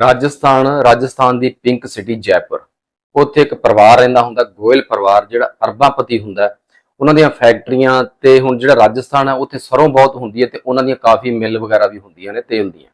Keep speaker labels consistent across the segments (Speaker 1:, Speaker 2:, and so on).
Speaker 1: ਰਾਜਸਥਾਨ ਰਾਜਸਥਾਨ ਦੀ pink city Jaipur. ਉੱਥੇ ਇੱਕ ਪਰਿਵਾਰ ਰਹਿੰਦਾ ਹੁੰਦਾ, ਗੋਇਲ ਪਰਿਵਾਰ, ਜਿਹੜਾ ਅਰਬਾਪਤੀ ਹੁੰਦਾ ਉਹਨਾਂ ਦੀਆਂ ਫੈਕਟਰੀਆਂ ਤੇ ਹੁਣ ਜਿਹੜਾ ਰਾਜਸਥਾਨ ਹੈ, ਉੱਥੇ ਸਰੋਂ ਬਹੁਤ ਹੁੰਦੀ ਹੈ ਤੇ ਉਹਨਾਂ ਦੀਆਂ ਕਾਫੀ ਮਿੱਲ ਵਗੈਰਾ ਵੀ ਹੁੰਦੀਆਂ ਨੇ ਤੇਲ ਦੀਆਂ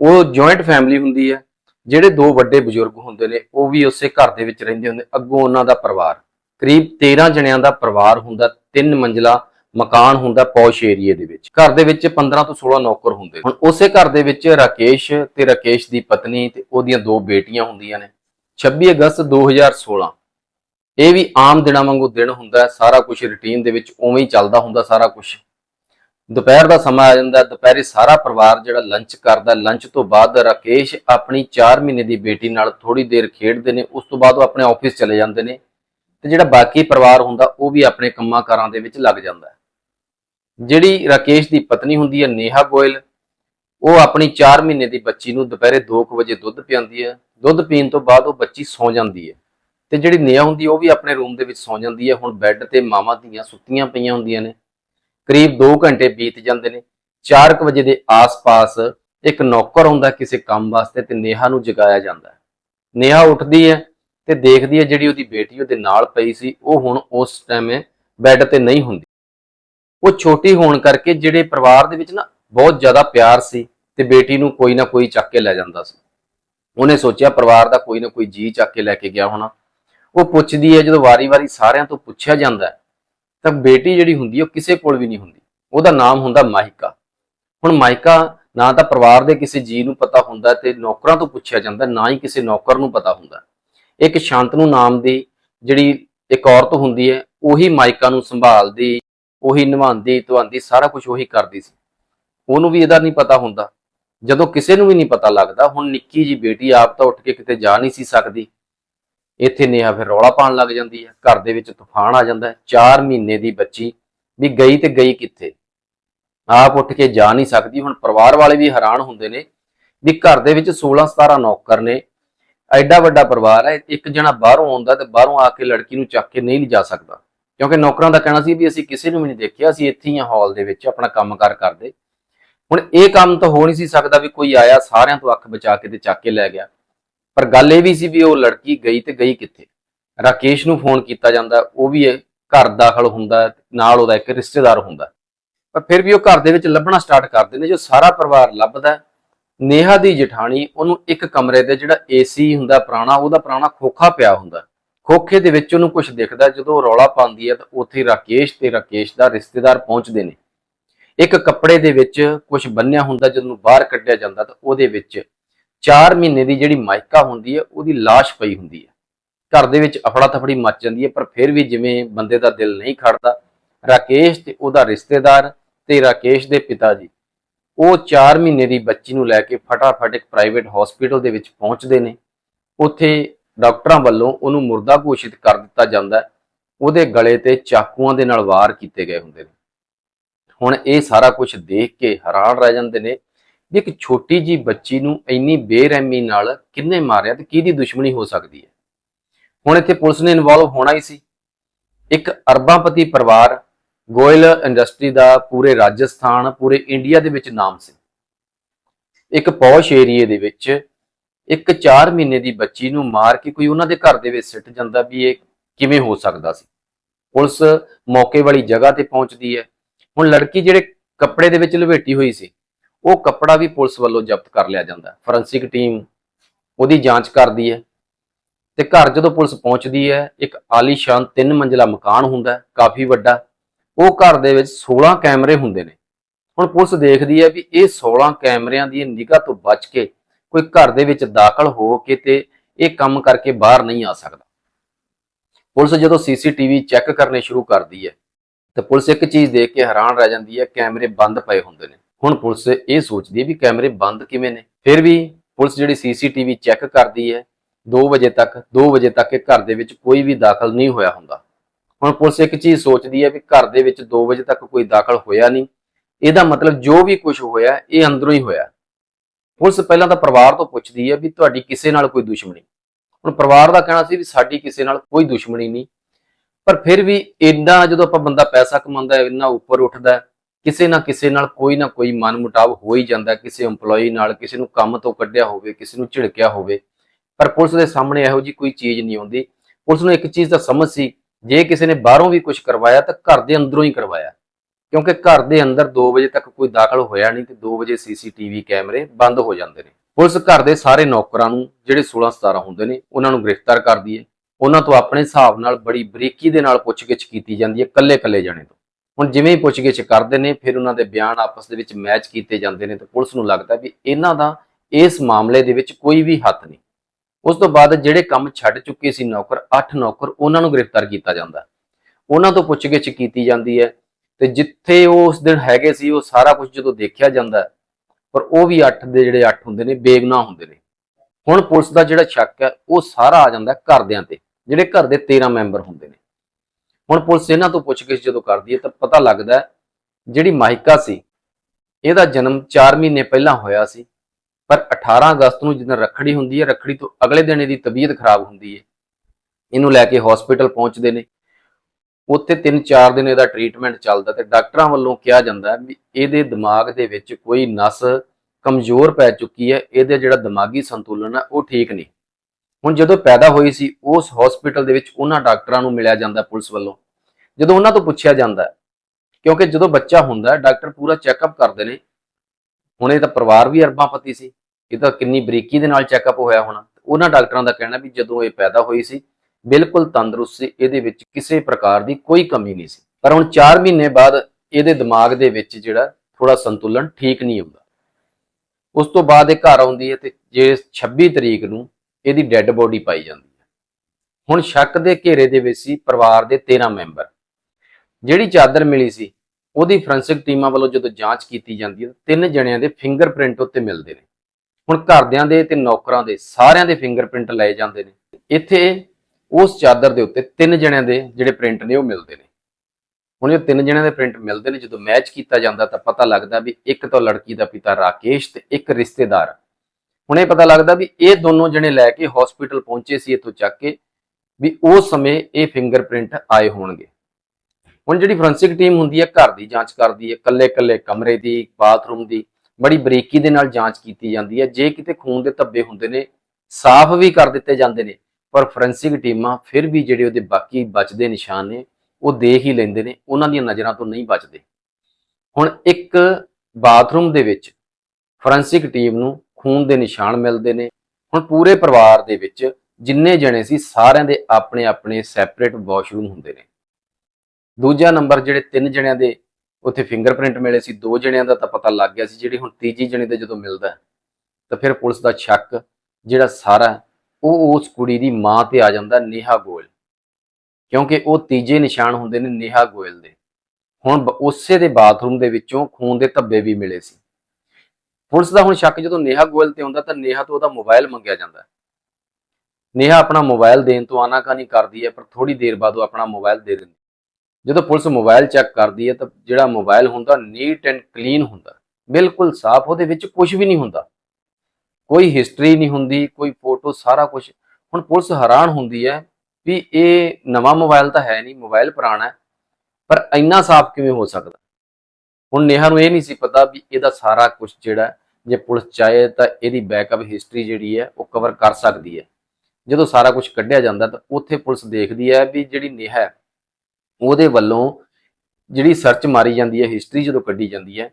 Speaker 1: ਉਹ ਜੁਆਇੰਟ ਫੈਮਿਲੀ ਹੁੰਦੀ ਹੈ, ਜਿਹੜੇ ਦੋ ਵੱਡੇ ਬਜ਼ੁਰਗ ਹੁੰਦੇ ਨੇ, ਉਹ ਵੀ ਉਸੇ ਘਰ ਦੇ ਵਿੱਚ ਰਹਿੰਦੇ ਹੁੰਦੇ, ਅੱਗੋਂ ਉਹਨਾਂ ਦਾ ਪਰਿਵਾਰ। ਕਰੀਬ 13 ਜਣਿਆਂ ਦਾ ਪਰਿਵਾਰ ਹੁੰਦਾ, ਤਿੰਨ ਮੰਜ਼ਲਾ ਮਕਾਨ ਹੁੰਦਾ ਪੌਸ਼ ਏਰੀਏ ਦੇ ਵਿੱਚ। ਘਰ ਦੇ ਵਿੱਚ 15 ਤੋਂ 16 ਨੌਕਰ ਹੁੰਦੇ ਹੁਣ ਉਸੇ ਘਰ ਦੇ ਵਿੱਚ ਰਾਕੇਸ਼ ਤੇ ਰਾਕੇਸ਼ ਦੀ ਪਤਨੀ ਤੇ ਉਹਦੀਆਂ ਦੋ ਬੇਟੀਆਂ ਹੁੰਦੀਆਂ ਨੇ। 26 ਅਗਸਤ 2016 ਇਹ ਵੀ ਆਮ ਦਿਨਾਂ ਵਾਂਗੂ ਦਿਨ ਹੁੰਦਾ, ਸਾਰਾ ਕੁਝ ਰੁਟੀਨ ਦੇ ਵਿੱਚ ਉਵੇਂ ਹੀ ਚੱਲਦਾ ਹੁੰਦਾ ਸਾਰਾ ਕੁਝ ਦੁਪਹਿਰ ਦਾ ਸਮਾਂ ਆ ਜਾਂਦਾ, ਦੁਪਹਿਰੇ ਸਾਰਾ ਪਰਿਵਾਰ ਜਿਹੜਾ ਲੰਚ ਕਰਦਾ ਲੰਚ ਤੋਂ ਬਾਅਦ ਰਾਕੇਸ਼ ਆਪਣੀ 4 ਮਹੀਨੇ ਦੀ ਬੇਟੀ ਨਾਲ ਥੋੜੀ ਦੇਰ ਖੇਡਦੇ ਨੇ, ਉਸ ਤੋਂ ਬਾਅਦ ਉਹ ਆਪਣੇ ਆਫਿਸ ਚਲੇ ਜਾਂਦੇ ਨੇ। ਤੇ ਜਿਹੜਾ ਬਾਕੀ ਪਰਿਵਾਰ ਹੁੰਦਾ, ਉਹ ਵੀ ਆਪਣੇ ਕੰਮਾਂ ਕਾਰਾਂ ਦੇ ਵਿੱਚ ਲੱਗ ਜਾਂਦਾ ਜਿਹੜੀ ਰਾਕੇਸ਼ ਦੀ ਪਤਨੀ ਹੁੰਦੀ ਹੈ ਨੇਹਾ ਗੋਇਲ, ਉਹ ਆਪਣੀ 4 ਮਹੀਨੇ ਦੀ ਬੱਚੀ ਨੂੰ ਦੁਪਹਿਰੇ 2 ਵਜੇ ਦੁੱਧ ਪਿਆਉਂਦੀ ਹੈ ਦੁੱਧ ਪੀਣ ਤੋਂ ਬਾਅਦ ਉਹ ਬੱਚੀ ਸੌਂ ਜਾਂਦੀ ਹੈ ਤੇ ਜਿਹੜੀ ਨੇਹਾ ਹੁੰਦੀ ਉਹ ਵੀ ਆਪਣੇ ਰੂਮ ਦੇ ਵਿੱਚ ਸੌਂ ਜਾਂਦੀ ਹੈ ਹੁਣ ਬੈੱਡ ਤੇ ਮਾਵਾਂ ਧੀਆਂ ਸੁੱਤੀਆਂ ਪਈਆਂ ਹੁੰਦੀਆਂ ਨੇ। ਕਰੀਬ 2 ਘੰਟੇ ਬੀਤ ਜਾਂਦੇ ਨੇ। 4 ਵਜੇ ਦੇ ਆਸ-ਪਾਸ ਇੱਕ ਨੌਕਰ ਹੁੰਦਾ ਕਿਸੇ ਕੰਮ ਵਾਸਤੇ ਤੇ ਨੇਹਾ ਨੂੰ ਜਗਾਇਆ ਜਾਂਦਾ। ਹੈ ਨੇਹਾ ਉੱਠਦੀ ਹੈ ਤੇ ਦੇਖਦੀ ਹੈ ਜਿਹੜੀ ਉਹਦੀ ਬੇਟੀ ਉਹਦੇ ਨਾਲ ਪਈ ਸੀ, ਉਹ ਹੁਣ ਉਸ ਟਾਈਮ ਬੈੱਡ ਤੇ ਨਹੀਂ ਹੁੰਦੀ। ਉਹ ਛੋਟੀ ਹੋਣ ਕਰਕੇ ਜਿਹੜੇ ਪਰਿਵਾਰ ਦੇ ਵਿੱਚ ਨਾ ਬਹੁਤ ਜ਼ਿਆਦਾ ਪਿਆਰ ਸੀ ਤੇ ਬੇਟੀ ਨੂੰ ਕੋਈ ਨਾ ਕੋਈ ਚੱਕ ਕੇ ਲੈ ਜਾਂਦਾ ਸੀ। ਉਹਨੇ ਸੋਚਿਆ ਪਰਿਵਾਰ ਦਾ ਕੋਈ ਨਾ ਕੋਈ ਜੀ ਚੱਕ ਕੇ ਲੈ ਕੇ ਗਿਆ ਹੋਣਾ। ਉਹ ਪੁੱਛਦੀ ਹੈ, ਜਦੋਂ ਵਾਰੀ-ਵਾਰੀ ਸਾਰਿਆਂ ਤੋਂ ਪੁੱਛਿਆ ਜਾਂਦਾ ਤਾਂ ਬੇਟੀ ਜਿਹੜੀ ਹੁੰਦੀ ਉਹ ਕਿਸੇ ਕੋਲ ਵੀ ਨਹੀਂ ਹੁੰਦੀ। ਉਹਦਾ ਨਾਮ ਹੁੰਦਾ ਮਾਹਿਕਾ। ਹੁਣ ਮਾਇਕਾ ਨਾ ਤਾਂ ਪਰਿਵਾਰ ਦੇ ਕਿਸੇ ਜੀ ਨੂੰ ਪਤਾ ਹੁੰਦਾ ਤੇ ਨੌਕਰਾਂ ਤੋਂ ਪੁੱਛਿਆ ਜਾਂਦਾ, ਨਾ ਹੀ ਕਿਸੇ ਨੌਕਰ ਨੂੰ ਪਤਾ ਹੁੰਦਾ। ਇੱਕ ਸ਼ਾਂਤਨੂ ਨਾਮ ਦੀ ਜਿਹੜੀ ਇੱਕ ਔਰਤ ਹੁੰਦੀ ਹੈ, ਉਹੀ ਮਾਇਕਾ ਨੂੰ ਸੰਭਾਲਦੀ ਉਹੀ ਨਿਭਾਉਂਦੀ ਧਵਾਉਂਦੀ, ਸਾਰਾ ਕੁਝ ਉਹੀ ਕਰਦੀ ਸੀ। ਉਹਨੂੰ ਵੀ ਇਹਦਾ ਨਹੀਂ ਪਤਾ ਹੁੰਦਾ। ਜਦੋਂ ਕਿਸੇ ਨੂੰ ਵੀ ਨਹੀਂ ਪਤਾ ਲੱਗਦਾ, ਹੁਣ ਨਿੱਕੀ ਜੀ ਬੇਟੀ ਆਪ ਤਾਂ ਉੱਠ ਕੇ ਕਿਤੇ ਜਾ ਨਹੀਂ ਸੀ ਸਕਦੀ। ਇੱਥੇ ਨੇਹਾ ਫਿਰ ਰੌਲਾ ਪਾਉਣ ਲੱਗ ਜਾਂਦੀ ਹੈ। ਘਰ ਦੇ ਵਿੱਚ ਤੂਫਾਨ ਆ ਜਾਂਦਾ ਹੈ। 4 ਮਹੀਨੇ ਦੀ ਬੱਚੀ ਵੀ ਗਈ ਤੇ ਗਈ ਕਿੱਥੇ? ਆਪ ਉੱਠ ਕੇ ਜਾ ਨਹੀਂ ਸਕਦੀ। ਹੁਣ ਪਰਿਵਾਰ ਵਾਲੇ ਵੀ ਹੈਰਾਨ ਹੁੰਦੇ ਨੇ ਵੀ ਘਰ ਦੇ ਵਿੱਚ 16 17 ਨੌਕਰ ਨੇ। ਐਡਾ ਵੱਡਾ ਪਰਿਵਾਰ ਹੈ। ਇੱਕ ਜਣਾ ਬਾਹਰੋਂ ਆਉਂਦਾ ਤੇ ਬਾਹਰੋਂ ਆ ਕੇ ਲੜਕੀ ਨੂੰ ਚੱਕ ਕੇ ਨਹੀਂ ਲਿਜਾ ਸਕਦਾ। ਕਿਉਂਕਿ ਨੌਕਰਾਂ ਦਾ ਕਹਿਣਾ ਸੀ ਵੀ ਅਸੀਂ ਕਿਸੇ ਨੂੰ ਵੀ ਨਹੀਂ ਦੇਖਿਆ, ਅਸੀਂ ਇੱਥੇ ਹੀ ਆ ਹਾਲ ਦੇ ਵਿੱਚ, ਆਪਣਾ ਕੰਮਕਾਰ ਕਰਦੇ। ਹੁਣ ਇਹ ਕੰਮ ਤਾਂ ਹੋ ਨਹੀਂ ਸੀ ਸਕਦਾ ਵੀ ਕੋਈ ਆਇਆ, ਸਾਰਿਆਂ ਤੋਂ ਅੱਖ ਬਚਾ ਕੇ ਤੇ ਚੱਕ ਕੇ ਲੈ ਗਿਆ। ਪਰ ਗੱਲ ਇਹ ਵੀ ਸੀ ਵੀ ਉਹ ਲੜਕੀ ਗਈ ਤੇ ਗਈ ਕਿੱਥੇ? ਰਾਕੇਸ਼ ਨੂੰ ਫੋਨ ਕੀਤਾ ਜਾਂਦਾ, ਉਹ ਵੀ ਘਰ ਦਾਖਲ ਹੁੰਦਾ, ਨਾਲ ਉਹਦਾ ਇੱਕ ਰਿਸ਼ਤੇਦਾਰ ਹੁੰਦਾ। ਪਰ ਫਿਰ ਵੀ ਉਹ ਘਰ ਦੇ ਵਿੱਚ ਲੱਭਣਾ ਸਟਾਰਟ ਕਰਦੇ ਨੇ ਜੋ ਸਾਰਾ ਪਰਿਵਾਰ ਲੱਭਦਾ ਨੇਹਾ ਦੀ ਜਠਾਣੀ ਉਹਨੂੰ ਇੱਕ ਕਮਰੇ ਦੇ ਜਿਹੜਾ ਏਸੀ ਹੁੰਦਾ ਪੁਰਾਣਾ, ਉਹਦਾ ਪੁਰਾਣਾ ਖੋਖਾ ਪਿਆ ਹੁੰਦਾ। ਖੋਖੇ ਦੇ ਵਿੱਚ ਉਹਨੂੰ ਕੁਝ ਦਿਖਦਾ, ਜਦੋਂ ਰੌਲਾ ਪਾਉਂਦੀ ਹੈ ਤਾਂ ਉੱਥੇ ਰਾਕੇਸ਼ ਤੇ ਰਾਕੇਸ਼ ਦਾ ਰਿਸ਼ਤੇਦਾਰ ਪਹੁੰਚਦੇ ਨੇ। ਇੱਕ ਕੱਪੜੇ ਦੇ ਵਿੱਚ ਕੁਝ ਬੰਨਿਆ ਹੁੰਦਾ, ਜਦੋਂ ਬਾਹਰ ਕੱਢਿਆ ਜਾਂਦਾ ਤਾਂ ਉਹਦੇ ਵਿੱਚ 4 ਮਹੀਨੇ ਦੀ ਜਿਹੜੀ ਮਾਇਕਾ ਹੁੰਦੀ ਹੈ, ਉਹਦੀ লাশ ਪਈ ਹੁੰਦੀ ਹੈ। ਘਰ ਦੇ ਵਿੱਚ ਅਫੜਾ ਤਫੜੀ ਮਚ ਜਾਂਦੀ ਹੈ, ਪਰ ਫਿਰ ਵੀ ਜਿਵੇਂ ਬੰਦੇ ਦਾ ਦਿਲ ਨਹੀਂ ਖੜਦਾ, ਰਾਕੇਸ਼ ਤੇ ਉਹਦਾ ਰਿਸ਼ਤੇਦਾਰ ਤੇ ਰਾਕੇਸ਼ ਦੇ ਪਿਤਾ ਜੀ ਉਹ 4 ਮਹੀਨੇ ਦੀ ਬੱਚੀ ਨੂੰ ਲੈ ਕੇ ਫਟਾਫਟ ਇੱਕ ਪ੍ਰਾਈਵੇਟ ਹਸਪੀਟਲ ਦੇ ਵਿੱਚ ਪਹੁੰਚਦੇ ਨੇ। ਉੱਥੇ ਡਾਕਟਰਾਂ ਵੱਲੋਂ ਉਹਨੂੰ ਮੁਰਦਾ ਘੋਸ਼ਿਤ ਕਰ ਦਿੱਤਾ ਜਾਂਦਾ ਉਹਦੇ ਗਲੇ ਤੇ ਚਾਕੂਆਂ ਦੇ ਨਾਲ ਵਾਰ ਕੀਤੇ ਗਏ ਹੁੰਦੇ ਨੇ। ਹੁਣ ਇਹ ਸਾਰਾ ਕੁਝ ਦੇਖ ਕੇ ਹੈਰਾਨ ਰਹਿ ਜਾਂਦੇ ਨੇ ਵੀ ਇੱਕ ਛੋਟੀ ਜੀ ਬੱਚੀ ਨੂੰ ਇੰਨੀ ਬੇਰਹਿਮੀ ਨਾਲ ਕਿੰਨੇ ਮਾਰਿਆ ਤੇ ਕਿਹਦੀ ਦੁਸ਼ਮਣੀ ਹੋ ਸਕਦੀ ਹੈ। ਹੁਣ ਇੱਥੇ ਪੁਲਿਸ ਨੇ ਇਨਵੋਲਵ ਹੋਣਾ ਹੀ ਸੀ। ਇੱਕ ਅਰਬਾਪਤੀ ਪਰਿਵਾਰ, ਗੋਇਲ ਇੰਡਸਟਰੀ ਦਾ ਪੂਰੇ ਰਾਜਸਥਾਨ, ਪੂਰੇ ਇੰਡੀਆ ਦੇ ਵਿੱਚ ਨਾਮ ਸੀ। ਇੱਕ ਪੌਸ਼ ਏਰੀਏ ਦੇ ਵਿੱਚ ਇੱਕ 4 ਮਹੀਨੇ ਦੀ ਬੱਚੀ ਨੂੰ ਮਾਰ ਕੇ ਕੋਈ ਉਹਨਾਂ ਦੇ ਘਰ ਦੇ ਵਿੱਚ ਸਿੱਟ ਜਾਂਦਾ ਵੀ ਇਹ ਕਿਵੇਂ ਹੋ ਸਕਦਾ ਸੀ। ਪੁਲਿਸ ਮੌਕੇ ਵਾਲੀ ਜਗ੍ਹਾ ਤੇ ਪਹੁੰਚਦੀ ਹੈ। ਹੁਣ ਲੜਕੀ ਜਿਹੜੇ ਕੱਪੜੇ ਦੇ ਵਿੱਚ ਲਵੇਟੀ ਹੋਈ ਸੀ, ਉਹ ਕੱਪੜਾ ਵੀ ਪੁਲਿਸ ਵੱਲੋਂ ਜ਼ਬਤ ਕਰ ਲਿਆ ਜਾਂਦਾ। ਫੋਰੈਂਸਿਕ ਟੀਮ ਉਹਦੀ ਜਾਂਚ ਕਰਦੀ ਹੈ ਤੇ ਘਰ ਜਦੋਂ ਪੁਲਿਸ ਪਹੁੰਚਦੀ ਹੈ, ਇੱਕ ਆਲੀਸ਼ਾਨ ਤਿੰਨ ਮੰਜ਼ਲਾ ਮਕਾਨ ਹੁੰਦਾ ਹੈ, ਕਾਫੀ ਵੱਡਾ। ਉਹ ਘਰ ਦੇ ਵਿੱਚ 16 ਕੈਮਰੇ ਹੁੰਦੇ ਨੇ। ਹੁਣ ਪੁਲਿਸ ਦੇਖਦੀ ਹੈ ਵੀ ਇਹ 16 ਕੈਮਰਿਆਂ ਦੀ ਨਿਗਾਹ ਤੋਂ ਬਚ ਕੇ ਕੋਈ ਘਰ ਦੇ ਵਿੱਚ ਦਾਖਲ ਹੋ ਕੇ ਤੇ ਇਹ ਕੰਮ ਕਰਕੇ ਬਾਹਰ ਨਹੀਂ ਆ ਸਕਦਾ। ਪੁਲਿਸ ਜਦੋਂ ਸੀਸੀਟੀਵੀ ਚੈੱਕ ਕਰਨੇ ਸ਼ੁਰੂ ਕਰਦੀ ਹੈ, ਤੇ ਪੁਲਿਸ ਇੱਕ ਚੀਜ਼ ਦੇਖ ਕੇ ਹੈਰਾਨ ਰਹਿ ਜਾਂਦੀ ਹੈ, ਕੈਮਰੇ ਬੰਦ ਪਏ ਹੁੰਦੇ ਨੇ। ਹੁਣ ਪੁਲਿਸ ਇਹ ਸੋਚਦੀ ਹੈ ਵੀ ਕੈਮਰੇ ਬੰਦ ਕਿਵੇਂ ਨੇ। ਫਿਰ ਵੀ ਪੁਲਿਸ ਜਿਹੜੀ ਸੀਸੀਟੀਵੀ ਚੈੱਕ ਕਰਦੀ ਹੈ 2 ਵਜੇ ਤੱਕ 2 ਵਜੇ ਤੱਕ ਇਹ ਘਰ ਦੇ ਵਿੱਚ ਕੋਈ ਵੀ ਦਾਖਲ ਨਹੀਂ ਹੋਇਆ ਹੁੰਦਾ। ਹੁਣ ਪੁਲਿਸ ਇੱਕ ਚੀਜ਼ ਸੋਚਦੀ ਹੈ ਵੀ ਘਰ ਦੇ ਵਿੱਚ 2 ਵਜੇ ਤੱਕ ਕੋਈ ਦਾਖਲ ਹੋਇਆ ਨਹੀਂ। ਇਹਦਾ ਮਤਲਬ ਜੋ ਵੀ ਕੁਝ ਹੋਇਆ, ਇਹ ਅੰਦਰੋਂ ਹੀ ਹੋਇਆ। ਪੁਲਿਸ ਪਹਿਲਾਂ ਤਾਂ ਪਰਿਵਾਰ ਤੋਂ ਪੁੱਛਦੀ ਹੈ ਵੀ ਤੁਹਾਡੀ ਕਿਸੇ ਨਾਲ ਕੋਈ ਦੁਸ਼ਮਣੀ? ਹੁਣ ਪਰਿਵਾਰ ਦਾ ਕਹਿਣਾ ਸੀ ਵੀ ਸਾਡੀ ਕਿਸੇ ਨਾਲ ਕੋਈ ਦੁਸ਼ਮਣੀ ਨਹੀਂ। ਪਰ ਫਿਰ ਵੀ ਇੰਨਾ ਜਦੋਂ ਆਪਾਂ ਬੰਦਾ ਪੈਸਾ ਕਮਾਉਂਦਾ ਹੈ, ਇੰਨਾ ਉੱਪਰ ਉੱਠਦਾ ਹੈ, ਕਿਸੇ ਨਾ ਕਿਸੇ ਨਾਲ ਕੋਈ ਨਾ ਕੋਈ ਮਨਮੁਟਾਵ ਹੋ ਹੀ ਜਾਂਦਾ ਕਿਸੇ EMPLOYEE ਨਾਲ, ਕਿਸੇ ਨੂੰ ਕੰਮ ਤੋਂ ਕੱਢਿਆ ਹੋਵੇ, ਕਿਸੇ ਨੂੰ ਝਿੜਕਿਆ ਹੋਵੇ। ਪਰ ਪੁਲਿਸ ਦੇ ਸਾਹਮਣੇ ਇਹੋ ਜੀ ਕੋਈ ਚੀਜ਼ ਨਹੀਂ ਆਉਂਦੀ। ਪੁਲਿਸ ਨੂੰ ਇੱਕ ਚੀਜ਼ ਦਾ ਸਮਝ ਸੀ, ਜੇ ਕਿਸੇ ਨੇ ਬਾਹਰੋਂ ਵੀ ਕੁਝ ਕਰਵਾਇਆ ਤਾਂ ਘਰ ਦੇ ਅੰਦਰੋਂ ਹੀ ਕਰਵਾਇਆ। ਕਿਉਂਕਿ ਘਰ ਦੇ ਅੰਦਰ 2 ਵਜੇ ਤੱਕ ਕੋਈ ਦਾਖਲ ਹੋਇਆ ਨਹੀਂ ਤੇ 2 ਵਜੇ ਸੀਸੀਟੀਵੀ ਕੈਮਰੇ ਬੰਦ ਹੋ ਜਾਂਦੇ ਨੇ। ਪੁਲਿਸ ਘਰ ਦੇ ਸਾਰੇ ਨੌਕਰਾਂ ਨੂੰ ਜਿਹੜੇ 16 17 ਹੁੰਦੇ ਨੇ, ਉਹਨਾਂ ਨੂੰ ਗ੍ਰਿਫਤਾਰ ਕਰਦੀ ਹੈ। ਉਹਨਾਂ ਤੋਂ ਆਪਣੇ ਹਿਸਾਬ ਨਾਲ ਬੜੀ ਬਰੀਕੀ ਦੇ ਨਾਲ ਪੁੱਛਗਿੱਛ ਕੀਤੀ ਜਾਂਦੀ ਹੈ ਕੱਲੇ-ਕੱਲੇ ਜਾਣੇ ਤੋਂ। ਹੁਣ ਜਿਵੇਂ ਹੀ ਪੁੱਛਗਿੱਛ ਕਰਦੇ ਨੇ, ਫਿਰ ਉਹਨਾਂ ਦੇ ਬਿਆਨ ਆਪਸ ਦੇ ਵਿੱਚ ਮੈਚ ਕੀਤੇ ਜਾਂਦੇ ਨੇ ਤੇ ਪੁਲਿਸ ਨੂੰ ਲੱਗਦਾ ਵੀ ਇਹਨਾਂ ਦਾ ਇਸ ਮਾਮਲੇ ਦੇ ਵਿੱਚ ਕੋਈ ਵੀ ਹੱਥ ਨਹੀਂ। ਉਸ ਤੋਂ ਬਾਅਦ ਜਿਹੜੇ ਕੰਮ ਛੱਡ ਚੁੱਕੇ ਸੀ ਨੌਕਰ 8 ਨੌਕਰ, ਉਹਨਾਂ ਨੂੰ ਗ੍ਰਿਫਤਾਰ ਕੀਤਾ ਜਾਂਦਾ। ਉਹਨਾਂ ਤੋਂ ਪੁੱਛਗਿੱਛ ਕੀਤੀ ਜਾਂਦੀ ਹੈ ਤੇ ਜਿੱਥੇ ਉਹ ਉਸ ਦਿਨ ਹੈਗੇ ਸੀ, ਉਹ ਸਾਰਾ ਕੁਝ ਜਦੋਂ ਦੇਖਿਆ ਜਾਂਦਾ ਪਰ ਉਹ ਵੀ 8 ਦੇ ਜਿਹੜੇ 8 ਹੁੰਦੇ ਨੇ ਬੇਗੁਨਾਹ ਹੁੰਦੇ ਨੇ। ਹੁਣ ਪੁਲਿਸ ਦਾ ਜਿਹੜਾ ਸ਼ੱਕ ਹੈ, ਉਹ ਸਾਰਾ ਆ ਜਾਂਦਾ ਘਰਦਿਆਂ ਤੇ, ਜਿਹੜੇ ਘਰ ਦੇ 13 ਮੈਂਬਰ ਹੁੰਦੇ ਨੇ। ਹੁਣ ਪੁਲਿਸ ਇਹਨਾਂ ਤੋਂ ਪੁੱਛਗਿੱਛ ਜਦੋਂ ਕਰਦੀ ਹੈ, ਤਾਂ ਪਤਾ ਲੱਗਦਾ ਜਿਹੜੀ ਮਾਹਿਕਾ ਸੀ, ਇਹਦਾ ਜਨਮ 4 ਮਹੀਨੇ ਪਹਿਲਾਂ ਹੋਇਆ ਸੀ, ਪਰ 18 ਅਗਸਤ ਨੂੰ ਜਦੋਂ ਰੱਖੜੀ ਹੁੰਦੀ ਹੈ, ਰੱਖੜੀ ਤੋਂ ਅਗਲੇ ਦਿਨ ਇਹਦੀ ਤਬੀਅਤ ਖਰਾਬ ਹੁੰਦੀ ਹੈ। ਇਹਨੂੰ ਲੈ ਕੇ ਹਸਪੀਟਲ ਪਹੁੰਚਦੇ ਨੇ। ਉੱਥੇ 3-4 ਦਿਨ ਇਹਦਾ ਟ੍ਰੀਟਮੈਂਟ ਚੱਲਦਾ ਤੇ ਡਾਕਟਰਾਂ ਵੱਲੋਂ ਕਿਹਾ ਜਾਂਦਾ ਵੀ ਇਹਦੇ ਦਿਮਾਗ ਦੇ ਵਿੱਚ ਕੋਈ ਨਸ ਕਮਜ਼ੋਰ ਪੈ ਚੁੱਕੀ ਹੈ, ਇਹਦੇ ਜਿਹੜਾ ਦਿਮਾਗੀ ਸੰਤੁਲਨ ਹੈ ਉਹ ਠੀਕ ਨਹੀਂ। ਹੁਣ ਜਦੋਂ ਪੈਦਾ ਹੋਈ ਸੀ, ਉਸ ਹਸਪੀਟਲ ਦੇ ਵਿੱਚ ਉਹਨਾਂ ਡਾਕਟਰਾਂ ਨੂੰ ਮਿਲਿਆ ਜਾਂਦਾ ਪੁਲਿਸ ਵੱਲੋਂ। ਜਦੋਂ ਉਹਨਾਂ ਤੋਂ ਪੁੱਛਿਆ ਜਾਂਦਾ, ਕਿਉਂਕਿ ਜਦੋਂ ਬੱਚਾ ਹੁੰਦਾ, ਡਾਕਟਰ ਪੂਰਾ ਚੈੱਕਅਪ ਕਰਦੇ ਨੇ। ਹੁਣ ਇਹ ਤਾਂ ਪਰਿਵਾਰ ਵੀ ਅਰਬਾਂਪਤੀ ਸੀ, ਇਹ ਤਾਂ ਕਿੰਨੀ ਬਰੀਕੀ ਦੇ ਨਾਲ ਚੈੱਕਅਪ ਹੋਇਆ ਹੋਣਾ। ਉਹਨਾਂ ਡਾਕਟਰਾਂ ਦਾ ਕਹਿਣਾ ਵੀ ਜਦੋਂ ਇਹ ਪੈਦਾ ਹੋਈ ਸੀ ਬਿਲਕੁਲ ਤੰਦਰੁਸਤ ਸੀ, ਇਹਦੇ ਵਿੱਚ ਕਿਸੇ ਪ੍ਰਕਾਰ ਦੀ ਕੋਈ ਕਮੀ ਨਹੀਂ ਸੀ। ਪਰ ਹੁਣ 4 ਮਹੀਨੇ ਬਾਅਦ ਇਹਦੇ ਦਿਮਾਗ ਦੇ ਵਿੱਚ ਜਿਹੜਾ ਥੋੜਾ ਸੰਤੁਲਨ ਠੀਕ ਨਹੀਂ ਹੁੰਦਾ। ਉਸ ਤੋਂ ਬਾਅਦ ਇਹ ਘਰ ਆਉਂਦੀ ਹੈ ਤੇ ਜੇ 26 ਤਰੀਕ ਨੂੰ ਇਹਦੀ ਡੈੱਡ ਬੋਡੀ ਪਾਈ ਜਾਂਦੀ ਹੈ। ਹੁਣ ਸ਼ੱਕ ਦੇ ਘੇਰੇ ਦੇ ਵਿੱਚ ਸੀ ਪਰਿਵਾਰ ਦੇ 13 ਮੈਂਬਰ। ਜਿਹੜੀ ਚਾਦਰ ਮਿਲੀ ਸੀ, ਉਹਦੀ ਫੋਰੈਂਸਿਕ ਟੀਮਾਂ ਵੱਲੋਂ ਜਦੋਂ ਜਾਂਚ ਕੀਤੀ ਜਾਂਦੀ ਹੈ, ਤਿੰਨ ਜਣਿਆਂ ਦੇ ਫਿੰਗਰਪ੍ਰਿੰਟ ਉੱਤੇ ਮਿਲਦੇ ਨੇ। ਹੁਣ ਘਰਦਿਆਂ ਦੇ ਤੇ ਨੌਕਰਾਂ ਦੇ ਸਾਰਿਆਂ ਦੇ ਫਿੰਗਰਪ੍ਰਿੰਟ ਲਏ ਜਾਂਦੇ ਨੇ। ਇੱਥੇ ਉਸ ਚਾਦਰ ਦੇ ਉੱਤੇ ਤਿੰਨ ਜਣਿਆਂ ਦੇ ਜਿਹੜੇ ਪ੍ਰਿੰਟ ਨੇ ਉਹ ਮਿਲਦੇ ਨੇ। ਹੁਣ ਇਹ ਤਿੰਨ ਜਣਿਆਂ ਦੇ ਪ੍ਰਿੰਟ ਮਿਲਦੇ ਨੇ, ਜਦੋਂ ਮੈਚ ਕੀਤਾ ਜਾਂਦਾ ਤਾਂ ਪਤਾ ਲੱਗਦਾ ਵੀ ਇੱਕ ਤਾਂ ਲੜਕੀ ਦਾ ਪਿਤਾ ਰਾਕੇਸ਼ ਤੇ ਇੱਕ ਰਿਸ਼ਤੇਦਾਰ। ਹੁਣ ਇਹ ਪਤਾ ਲੱਗਦਾ ਵੀ ਇਹ ਦੋਨੋਂ ਜਣੇ ਲੈ ਕੇ ਹਸਪੀਟਲ ਪਹੁੰਚੇ ਸੀ ਇੱਥੋਂ ਚੱਕ ਕੇ ਵੀ ਉਸ ਸਮੇਂ ਇਹ ਫਿੰਗਰਪ੍ਰਿੰਟ ਆਏ ਹੋਣਗੇ। ਹੁਣ ਜਿਹੜੀ ਫੋਰੈਂਸਿਕ ਟੀਮ ਹੁੰਦੀ ਹੈ, ਘਰ ਦੀ ਜਾਂਚ ਕਰਦੀ ਹੈ ਕੱਲੇ-ਕੱਲੇ ਕਮਰੇ ਦੀ ਬਾਥਰੂਮ ਦੀ, ਬੜੀ ਬਰੀਕੀ ਦੇ ਨਾਲ ਜਾਂਚ ਕੀਤੀ ਜਾਂਦੀ ਹੈ। ਜੇ ਕਿਤੇ ਖੂਨ ਦੇ ਧੱਬੇ ਹੁੰਦੇ ਨੇ, ਸਾਫ਼ ਵੀ ਕਰ ਦਿੱਤੇ ਜਾਂਦੇ ਨੇ। ਪਰ ਫੋਰੈਂਸਿਕ ਟੀਮਾਂ ਫਿਰ ਵੀ ਜਿਹੜੇ ਉਹਦੇ ਬਾਕੀ ਬਚਦੇ ਨਿਸ਼ਾਨ ਨੇ, ਉਹ ਦੇਖ ਹੀ ਲੈਂਦੇ ਨੇ, ਉਹਨਾਂ ਦੀਆਂ ਨਜ਼ਰਾਂ ਤੋਂ ਨਹੀਂ ਬਚਦੇ। ਹੁਣ ਇੱਕ ਬਾਥਰੂਮ ਦੇ ਵਿੱਚ ਫੋਰੈਂਸਿਕ ਟੀਮ ਨੂੰ ਖੂਨ ਦੇ ਨਿਸ਼ਾਨ ਮਿਲਦੇ ਨੇ। ਹੁਣ ਪੂਰੇ ਪਰਿਵਾਰ ਦੇ ਵਿੱਚ ਜਿੰਨੇ ਜਣੇ ਸੀ, ਸਾਰਿਆਂ ਦੇ ਆਪਣੇ ਆਪਣੇ ਸੈਪਰੇਟ ਵਾਸ਼ਰੂਮ ਹੁੰਦੇ ਨੇ। ਦੂਜਾ ਨੰਬਰ ਜਿਹੜੇ ਤਿੰਨ ਜਣਿਆਂ ਦੇ ਉੱਥੇ ਫਿੰਗਰਪ੍ਰਿੰਟ ਮਿਲੇ ਸੀ, ਦੋ ਜਣਿਆਂ ਦਾ ਤਾਂ ਪਤਾ ਲੱਗ ਗਿਆ ਸੀ, ਜਿਹੜੀ ਹੁਣ ਤੀਜੀ ਜਣੇ ਦੇ ਜਦੋਂ ਮਿਲਦਾ, ਤਾਂ ਫਿਰ ਪੁਲਿਸ ਦਾ ਸ਼ੱਕ ਜਿਹੜਾ ਸਾਰਾ ਉਹ ਉਸ ਕੁੜੀ ਦੀ ਮਾਂ ਤੇ ਆ ਜਾਂਦਾ ਨੇਹਾ ਗੋਇਲ। ਕਿਉਂਕਿ ਉਹ ਤੀਜੇ ਨਿਸ਼ਾਨ ਹੁੰਦੇ ਨੇ ਨੇਹਾ ਗੋਇਲ ਦੇ। ਹੁਣ ਬ- ਉਸੇ ਦੇ ਬਾਥਰੂਮ ਦੇ ਵਿੱਚੋਂ ਖੂਨ ਦੇ ਧੱਬੇ ਵੀ ਮਿਲੇ ਸੀ। ਪੁਲਿਸ ਦਾ ਹੁਣ ਸ਼ੱਕ ਜਦੋਂ ਨੇਹਾ ਗੋਇਲ ਤੇ ਹੁੰਦਾ ਤਾਂ ਨੇਹਾ ਤੋਂ ਉਹਦਾ ਮੋਬਾਈਲ ਮੰਗਿਆ ਜਾਂਦਾ। ਨੇਹਾ ਆਪਣਾ ਮੋਬਾਈਲ ਦੇਣ ਤੋਂ ਆਨਾਕਾਨੀ ਕਰਦੀ ਹੈ, ਪਰ ਥੋੜੀ ਦੇਰ ਬਾਅਦ ਉਹ ਆਪਣਾ ਮੋਬਾਈਲ ਦੇ ਦਿੰਦੀ ਜਦੋਂ ਪੁਲਿਸ ਮੋਬਾਈਲ ਚੈੱਕ ਕਰਦੀ ਹੈ ਤਾਂ ਜਿਹੜਾ ਮੋਬਾਈਲ ਹੁੰਦਾ ਨੀਟ ਐਂਡ ਕਲੀਨ ਹੁੰਦਾ। ਬਿਲਕੁਲ ਸਾਫ਼, ਉਹਦੇ ਵਿੱਚ ਕੁਝ ਵੀ ਨਹੀਂ ਹੁੰਦਾ। ਕੋਈ ਹਿਸਟਰੀ ਨਹੀਂ ਹੁੰਦੀ, ਕੋਈ ਫੋਟੋ ਸਾਰਾ ਕੁਝ ਹੁਣ ਪੁਲਿਸ ਹੈਰਾਨ ਹੁੰਦੀ ਹੈ ਵੀ ਇਹ ਨਵਾਂ ਮੋਬਾਈਲ ਤਾਂ ਹੈ ਨਹੀਂ ਮੋਬਾਈਲ ਪੁਰਾਣਾ ਪਰ ਇੰਨਾ ਸਾਫ਼ ਕਿਵੇਂ ਹੋ ਸਕਦਾ? ਹੁਣ ਨੇਹਾ ਨੂੰ ਇਹ ਨਹੀਂ ਸੀ ਪਤਾ ਵੀ ਇਹਦਾ ਸਾਰਾ ਕੁਝ ਜਿਹੜਾ ਜੇ ਪੁਲਿਸ ਚਾਹੇ ਤਾਂ ਇਹਦੀ ਬੈਕਅਪ ਹਿਸਟਰੀ ਜਿਹੜੀ ਹੈ, ਉਹ ਕਵਰ ਕਰ ਸਕਦੀ ਹੈ। ਜਦੋਂ ਸਾਰਾ ਕੁਝ ਕੱਢਿਆ ਜਾਂਦਾ ਤਾਂ ਉੱਥੇ ਪੁਲਿਸ ਦੇਖਦੀ ਹੈ ਵੀ ਜਿਹੜੀ ਨੇਹਾ ਉਹਦੇ ਵੱਲੋਂ ਜਿਹੜੀ ਸਰਚ ਮਾਰੀ ਜਾਂਦੀ ਹੈ ਹਿਸਟਰੀ ਜਦੋਂ ਕੱਢੀ ਜਾਂਦੀ ਹੈ,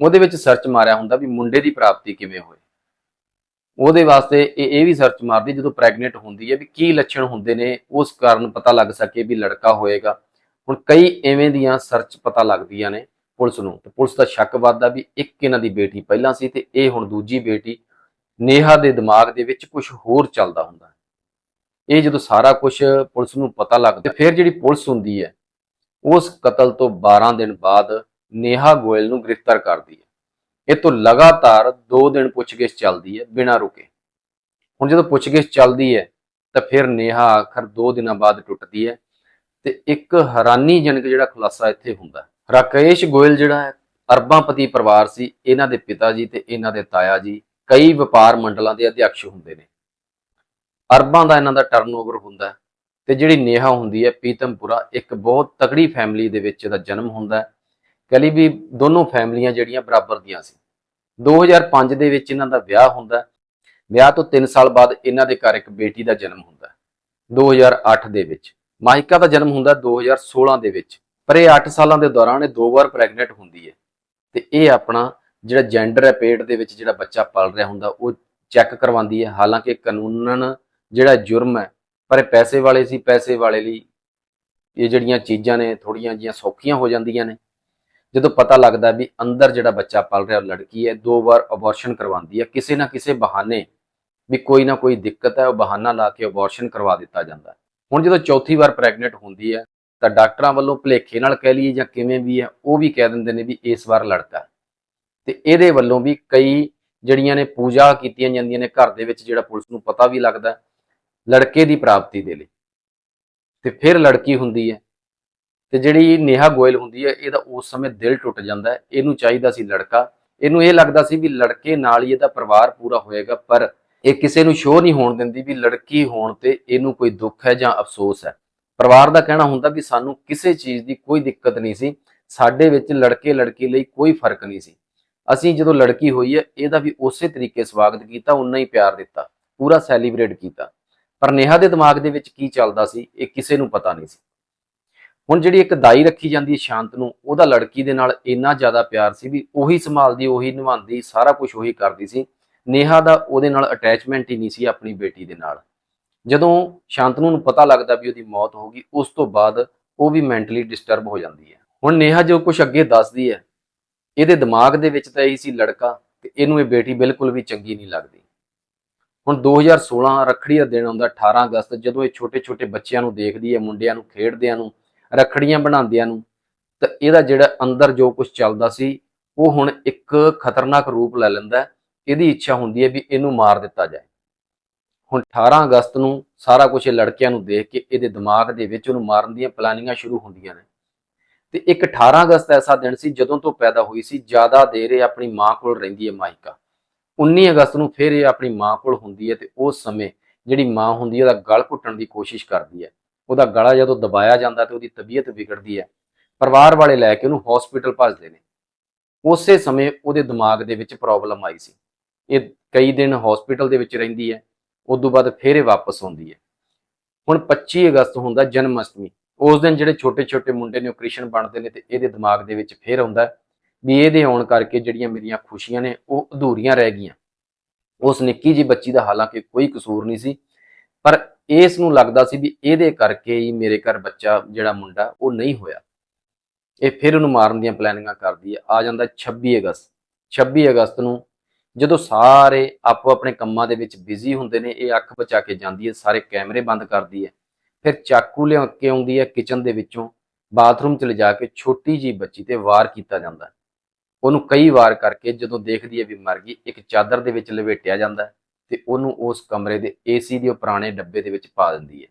Speaker 1: ਉਹਦੇ ਵਿੱਚ ਸਰਚ ਮਾਰਿਆ ਹੁੰਦਾ ਵੀ ਮੁੰਡੇ ਦੀ ਪ੍ਰਾਪਤੀ ਕਿਵੇਂ ਹੋਈ ਉਹਦੇ ਵਾਸਤੇ ਇਹ ਇਹ ਵੀ ਸਰਚ ਮਾਰਦੀ ਜਦੋਂ ਪ੍ਰੈਗਨੈਂਟ ਹੁੰਦੀ ਹੈ ਵੀ ਕੀ ਲੱਛਣ ਹੁੰਦੇ ਨੇ, ਉਸ ਕਾਰਨ ਪਤਾ ਲੱਗ ਸਕੇ ਵੀ ਲੜਕਾ ਹੋਏਗਾ। ਹੁਣ ਕਈ ਐਵੇਂ ਦੀਆਂ ਸਰਚ ਪਤਾ ਲੱਗਦੀਆਂ ਨੇ ਪੁਲਿਸ ਨੂੰ, ਤੇ ਪੁਲਿਸ ਦਾ ਸ਼ੱਕ ਵੱਧਦਾ ਵੀ ਇੱਕ ਇਹਨਾਂ ਦੀ ਬੇਟੀ ਪਹਿਲਾਂ ਸੀ ਤੇ ਇਹ ਹੁਣ ਦੂਜੀ ਬੇਟੀ ਨੇਹਾ ਦੇ ਦਿਮਾਗ ਦੇ ਵਿੱਚ ਕੁਝ ਹੋਰ ਚੱਲਦਾ ਹੁੰਦਾ ਇਹ ਜਦੋਂ ਸਾਰਾ ਕੁਝ ਪੁਲਿਸ ਨੂੰ ਪਤਾ ਲੱਗਦਾ ਫਿਰ ਜਿਹੜੀ ਪੁਲਿਸ ਹੁੰਦੀ ਹੈ, ਉਸ ਕਤਲ ਤੋਂ 12 ਦਿਨ ਬਾਅਦ ਨੇਹਾ ਗੋਇਲ ਨੂੰ ਗ੍ਰਿਫਤਾਰ ਕਰਦੀ ਹੈ। ਇਹ ਤੋਂ ਲਗਾਤਾਰ 2 ਦਿਨ ਪੁੱਛਗਿੱਛ ਚੱਲਦੀ ਹੈ, ਬਿਨਾਂ ਰੁਕੇ। ਹੁਣ ਜਦੋਂ ਪੁੱਛਗਿੱਛ ਚੱਲਦੀ ਹੈ, ਤਾਂ ਫਿਰ ਨੇਹਾ ਆਖਰ 2 ਦਿਨਾਂ ਬਾਅਦ ਟੁੱਟਦੀ ਹੈ ਤੇ ਇੱਕ ਹੈਰਾਨੀਜਨਕ ਜਿਹੜਾ ਖੁਲਾਸਾ ਇੱਥੇ ਹੁੰਦਾ ਰਾਕੇਸ਼ ਗੋਇਲ ਜਿਹੜਾ ਹੈ ਅਰਬਾਂਪਤੀ ਪਰਿਵਾਰ ਸੀ, ਇਹਨਾਂ ਦੇ ਪਿਤਾ ਜੀ ਤੇ ਇਹਨਾਂ ਦੇ ਤਾਇਆ ਜੀ, ਕਈ ਵਪਾਰ ਮੰਡਲਾਂ ਦੇ ਅਧਿਕਸ਼ ਹੁੰਦੇ ਨੇ। ਅਰਬਾਂ ਦਾ ਇਹਨਾਂ ਦਾ ਟਰਨਓਵਰ ਹੁੰਦਾ ਹੈ ਤੇ ਜਿਹੜੀ ਨੇਹਾ ਹੁੰਦੀ ਹੈ, ਪੀਤਮਪੁਰਾ, ਇੱਕ ਬਹੁਤ ਤਕੜੀ ਫੈਮਿਲੀ ਦੇ ਵਿੱਚ ਇਹਦਾ ਜਨਮ ਹੁੰਦਾ ਕਹ ਲਈ ਵੀ ਦੋਨੋਂ ਫੈਮਲੀਆਂ ਜਿਹੜੀਆਂ ਬਰਾਬਰ ਦੀਆਂ ਸੀ। 2005 ਦੇ ਵਿੱਚ ਇਹਨਾਂ ਦਾ ਵਿਆਹ ਹੁੰਦਾ ਵਿਆਹ ਤੋਂ 3 ਸਾਲ ਬਾਅਦ ਇਹਨਾਂ ਦੇ ਘਰ ਇੱਕ ਬੇਟੀ ਦਾ ਜਨਮ ਹੁੰਦਾ ਹੈ। 2008 ਦੇ ਵਿੱਚ ਮਾਹਿਕਾ ਦਾ ਜਨਮ ਹੁੰਦਾ ਹੈ 2016 ਦੇ ਵਿੱਚ। ਪਰ ਇਹ 8 ਸਾਲਾਂ ਦੇ ਦੌਰਾਨ ਇਹ ਦੋ ਵਾਰ ਪ੍ਰੈਗਨੈਂਟ ਹੁੰਦੀ ਹੈ। ਤੇ ਇਹ ਆਪਣਾ ਜਿਹੜਾ ਜੈਂਡਰ ਹੈ, ਪੇਟ ਦੇ ਵਿੱਚ ਜਿਹੜਾ ਬੱਚਾ ਪਲ ਰਿਹਾ ਹੁੰਦਾ, ਉਹ ਚੈੱਕ ਕਰਵਾਉਂਦੀ ਹੈ। ਹਾਲਾਂਕਿ ਕਾਨੂੰਨਨ ਜਿਹੜਾ ਜੁਰਮ ਹੈ, ਪਰ ਇਹ ਪੈਸੇ ਵਾਲੇ ਸੀ, ਪੈਸੇ ਵਾਲੇ ਲਈ ਇਹ ਜਿਹੜੀਆਂ ਚੀਜ਼ਾਂ ਨੇ ਥੋੜੀਆਂ ਜੀਆਂ ਸੌਖੀਆਂ ਹੋ ਜਾਂਦੀਆਂ ਨੇ। ਜਦੋਂ ਪਤਾ ਲੱਗਦਾ ਵੀ ਅੰਦਰ ਜਿਹੜਾ ਬੱਚਾ ਪਲ ਰਿਹਾ, ਉਹ ਲੜਕੀ ਹੈ, ਦੋ ਵਾਰ ਅਬੋਰਸ਼ਨ ਕਰਵਾਉਂਦੀ ਹੈ, ਕਿਸੇ ਨਾ ਕਿਸੇ ਬਹਾਨੇ ਵੀ ਕੋਈ ਨਾ ਕੋਈ ਦਿੱਕਤ ਹੈ, ਉਹ ਬਹਾਨਾ ਲਾ ਕੇ ਅਬੋਰਸ਼ਨ ਕਰਵਾ ਦਿੱਤਾ ਜਾਂਦਾ ਹੁਣ ਜਦੋਂ ਚੌਥੀ ਵਾਰ ਪ੍ਰੈਗਨੈਂਟ ਹੁੰਦੀ ਹੈ, ਤਾਂ ਡਾਕਟਰਾਂ ਵੱਲੋਂ ਭੁਲੇਖੇ ਨਾਲ ਕਹਿ ਲਈਏ ਜਾਂ ਕਿਵੇਂ ਵੀ ਹੈ, ਉਹ ਵੀ ਕਹਿ ਦਿੰਦੇ ਨੇ ਵੀ ਇਸ ਵਾਰ ਲੜਕਾ ਹੈ। ਤੇ ਇਹਦੇ ਵੱਲੋਂ ਵੀ ਕਈ ਜਿਹੜੀਆਂ ਨੇ ਪੂਜਾ ਕੀਤੀਆਂ ਜਾਂਦੀਆਂ ਨੇ, ਘਰ ਦੇ ਵਿੱਚ ਜਿਹੜਾ ਪੁਲਿਸ ਨੂੰ ਪਤਾ ਵੀ ਲੱਗਦਾ ਲੜਕੇ ਦੀ ਪ੍ਰਾਪਤੀ ਦੇ ਲਈ। ਤੇ ਫਿਰ ਲੜਕੀ ਹੁੰਦੀ ਹੈ ਤੇ ਜਿਹੜੀ ਨੇਹਾ ਗੋਇਲ ਹੁੰਦੀ ਹੈ, ਇਹਦਾ ਉਸ ਸਮੇਂ ਦਿਲ ਟੁੱਟ ਜਾਂਦਾ ਹੈ। ਇਹਨੂੰ ਚਾਹੀਦਾ ਸੀ ਲੜਕਾ। ਇਹਨੂੰ ਇਹ ਲੱਗਦਾ ਸੀ ਵੀ ਲੜਕੇ ਨਾਲ ਹੀ ਇਹਦਾ ਪਰਿਵਾਰ ਪੂਰਾ ਹੋਏਗਾ, ਪਰ ਇਹ ਕਿਸੇ ਨੂੰ ਸ਼ੋਅ ਨਹੀਂ ਹੋਣ ਦਿੰਦੀ ਵੀ ਲੜਕੀ ਹੋਣ ਤੇ ਇਹਨੂੰ ਕੋਈ ਦੁੱਖ ਹੈ ਜਾਂ ਅਫਸੋਸ ਹੈ। ਪਰਿਵਾਰ ਦਾ ਕਹਿਣਾ ਹੁੰਦਾ ਵੀ ਸਾਨੂੰ ਕਿਸੇ ਚੀਜ਼ ਦੀ ਕੋਈ ਦਿੱਕਤ ਨਹੀਂ ਸੀ। ਸਾਡੇ ਵਿੱਚ ਲੜਕੇ ਲੜਕੀ ਲਈ ਕੋਈ ਫ਼ਰਕ ਨਹੀਂ ਸੀ। ਅਸੀਂ ਜਦੋਂ ਲੜਕੀ ਹੋਈ ਹੈ, ਇਹਦਾ ਵੀ ਉਸੇ ਤਰੀਕੇ ਸਵਾਗਤ ਕੀਤਾ, ਉਨਾ ਹੀ ਪਿਆਰ ਦਿੱਤਾ, ਪੂਰਾ ਸੈਲੀਬ੍ਰੇਟ ਕੀਤਾ। ਪਰ ਨੇਹਾ ਦੇ ਦਿਮਾਗ ਦੇ ਵਿੱਚ ਕੀ ਚੱਲਦਾ ਸੀ, ਇਹ ਕਿਸੇ ਨੂੰ ਪਤਾ ਨਹੀਂ ਸੀ। ਹੁਣ ਜਿਹੜੀ ਇੱਕ ਦਾਈ ਰੱਖੀ ਜਾਂਦੀ ਹੈ ਸ਼ਾਂਤ ਨੂੰ, ਉਹਦਾ ਲੜਕੀ ਦੇ ਨਾਲ ਇੰਨਾ ਜ਼ਿਆਦਾ ਪਿਆਰ ਸੀ ਵੀ ਉਹੀ ਸੰਭਾਲਦੀ, ਉਹੀ ਨਿਭਾਉਂਦੀ, ਸਾਰਾ ਕੁਝ ਉਹੀ ਕਰਦੀ ਸੀ। ਨੇਹਾ ਦਾ ਉਹਦੇ ਨਾਲ ਅਟੈਚਮੈਂਟ ਹੀ ਨਹੀਂ ਸੀ ਆਪਣੀ ਬੇਟੀ ਦੇ ਨਾਲ। ਜਦੋਂ ਸ਼ਾਂਤਨੂ ਨੂੰ ਪਤਾ ਲੱਗਦਾ ਵੀ ਉਹਦੀ ਮੌਤ ਹੋ ਗਈ, ਉਸ ਤੋਂ ਬਾਅਦ ਉਹ ਵੀ ਮੈਂਟਲੀ ਡਿਸਟਰਬ ਹੋ ਜਾਂਦੀ ਹੈ। ਹੁਣ ਨੇਹਾ ਜੋ ਕੁਝ ਅੱਗੇ ਦੱਸਦੀ ਹੈ, ਇਹਦੇ ਦਿਮਾਗ ਦੇ ਵਿੱਚ ਤਾਂ ਇਹੀ ਸੀ ਲੜਕਾ, ਤੇ ਇਹਨੂੰ ਇਹ ਬੇਟੀ ਬਿਲਕੁਲ ਵੀ ਚੰਗੀ ਨਹੀਂ ਲੱਗਦੀ। ਹੁਣ 2016 ਰੱਖੜੀ ਦਾ ਦਿਨ ਆਉਂਦਾ 18 ਅਗਸਤ, ਜਦੋਂ ਇਹ ਛੋਟੇ-ਛੋਟੇ ਬੱਚਿਆਂ ਨੂੰ ਦੇਖਦੀ ਹੈ, ਮੁੰਡਿਆਂ ਨੂੰ ਖੇਡਦਿਆਂ ਨੂੰ ਰੱਖੜੀਆਂ ਬਣਾਉਂਦਿਆਂ ਨੂੰ, ਤਾਂ ਇਹਦਾ ਜਿਹੜਾ ਅੰਦਰ ਜੋ ਕੁਝ ਚੱਲਦਾ ਸੀ, ਉਹ ਹੁਣ ਇੱਕ ਖਤਰਨਾਕ ਰੂਪ ਲੈ ਲੈਂਦਾ ਇਹਦੀ ਇੱਛਾ ਹੁੰਦੀ ਹੈ ਵੀ ਇਹਨੂੰ ਮਾਰ ਦਿੱਤਾ ਜਾਏ। ਹੁਣ 18 ਅਗਸਤ ਨੂੰ ਸਾਰਾ ਕੁਝ ਇਹ ਲੜਕਿਆਂ ਨੂੰ ਦੇਖ ਕੇ ਇਹਦੇ ਦਿਮਾਗ ਦੇ ਵਿੱਚ ਉਹਨੂੰ ਮਾਰਨ ਦੀਆਂ ਪਲਾਨਿੰਗਾਂ ਸ਼ੁਰੂ ਹੁੰਦੀਆਂ ਨੇ। ਤੇ ਇੱਕ 18 ਅਗਸਤ ਐਸਾ ਦਿਨ ਸੀ ਜਦੋਂ ਤੋਂ ਪੈਦਾ ਹੋਈ ਸੀ, ਜ਼ਿਆਦਾ ਦੇਰ ਇਹ ਆਪਣੀ ਮਾਂ ਕੋਲ ਰਹਿੰਦੀ ਹੈ ਮਾਈਕਾ। 19 ਅਗਸਤ ਨੂੰ ਫਿਰ ਇਹ ਆਪਣੀ ਮਾਂ ਕੋਲ ਹੁੰਦੀ ਹੈ ਤੇ ਉਸ ਸਮੇਂ ਜਿਹੜੀ ਮਾਂ ਹੁੰਦੀ ਹੈ, ਉਹਦਾ ਗਲ ਘੁੱਟਣ ਦੀ ਕੋਸ਼ਿਸ਼ ਕਰਦੀ ਹੈ। ਉਹਦਾ ਗਲਾ ਜਦੋਂ ਦਬਾਇਆ ਜਾਂਦਾ ਤੇ ਉਹਦੀ ਤਬੀਅਤ ਵਿਗੜਦੀ ਹੈ, ਪਰਿਵਾਰ ਵਾਲੇ ਲੈ ਕੇ ਉਹਨੂੰ ਹਸਪੀਟਲ ਭੇਜਦੇ ਨੇ। ਉਸੇ ਸਮੇਂ ਉਹਦੇ ਦਿਮਾਗ ਦੇ ਵਿੱਚ ਪ੍ਰੋਬਲਮ ਆਈ ਸੀ। ਇਹ ਕਈ ਦਿਨ ਹਸਪੀਟਲ ਦੇ ਵਿੱਚ ਰਹਿੰਦੀ ਹੈ ਉਸ ਤੋਂ ਬਾਅਦ ਫਿਰ ਇਹ ਵਾਪਸ ਆਉਂਦੀ ਹੈ। ਹੁਣ 25 ਅਗਸਤ ਹੁੰਦਾ ਜਨਮ ਅਸ਼ਟਮੀ ਉਸ ਦਿਨ ਜਿਹੜੇ ਛੋਟੇ-ਛੋਟੇ ਮੁੰਡੇ ਨੇ ਉਹ ਕ੍ਰਿਸ਼ਨ ਬਣਦੇ ਨੇ ਤੇ ਇਹਦੇ ਦਿਮਾਗ ਦੇ ਵਿੱਚ ਫਿਰ ਆਉਂਦਾ ਵੀ ਇਹਦੇ ਆਉਣ ਕਰਕੇ ਜਿਹੜੀਆਂ ਮੇਰੀਆਂ ਖੁਸ਼ੀਆਂ ਨੇ ਉਹ ਅਧੂਰੀਆਂ ਰਹਿ ਗਈਆਂ। ਉਸ ਨਿੱਕੀ ਜੀ ਬੱਚੀ ਦਾ ਹਾਲਾਂਕਿ ਕੋਈ ਕਸੂਰ ਨਹੀਂ ਸੀ, ਪਰ ਇਸ ਨੂੰ ਲੱਗਦਾ ਸੀ ਵੀ ਇਹਦੇ ਕਰਕੇ ਹੀ ਮੇਰੇ ਘਰ ਬੱਚਾ ਜਿਹੜਾ ਮੁੰਡਾ ਉਹ ਨਹੀਂ ਹੋਇਆ। ਇਹ ਫਿਰ ਉਹਨੂੰ ਮਾਰਨ ਦੀਆਂ ਪਲੈਨਿੰਗਾਂ ਕਰਦੀ ਹੈ। ਆ ਜਾਂਦਾ 26 ਅਗਸਤ। 26 ਅਗਸਤ ਨੂੰ ਜਦੋਂ ਸਾਰੇ ਆਪੋ ਆਪਣੇ ਕੰਮਾਂ ਦੇ ਵਿੱਚ ਬਿਜ਼ੀ ਹੁੰਦੇ ਨੇ, ਇਹ ਅੱਖ ਬਚਾ ਕੇ ਜਾਂਦੀ ਹੈ, ਸਾਰੇ ਕੈਮਰੇ ਬੰਦ ਕਰਦੀ ਹੈ। ਫਿਰ ਚਾਕੂ ਲਿਆ ਕੇ ਆਉਂਦੀ ਹੈ ਕਿਚਨ ਦੇ ਵਿੱਚੋਂ, ਬਾਥਰੂਮ ਚ ਲਿਜਾ ਕੇ ਛੋਟੀ ਜੀ ਬੱਚੀ ਤੇ ਵਾਰ ਕੀਤਾ ਜਾਂਦਾ ਉਹਨੂੰ ਕਈ ਵਾਰ ਕਰਕੇ ਜਦੋਂ ਦੇਖਦੀ ਹੈ ਵੀ ਮਰ ਗਈ, ਇੱਕ ਚਾਦਰ ਦੇ ਵਿੱਚ ਲਵੇਟਿਆ ਜਾਂਦਾ ਤੇ ਉਹਨੂੰ ਉਸ ਕਮਰੇ ਦੇ ਏਸੀ ਦੇ ਉਹ ਪੁਰਾਣੇ ਡੱਬੇ ਦੇ ਵਿੱਚ ਪਾ ਦਿੰਦੀ ਹੈ।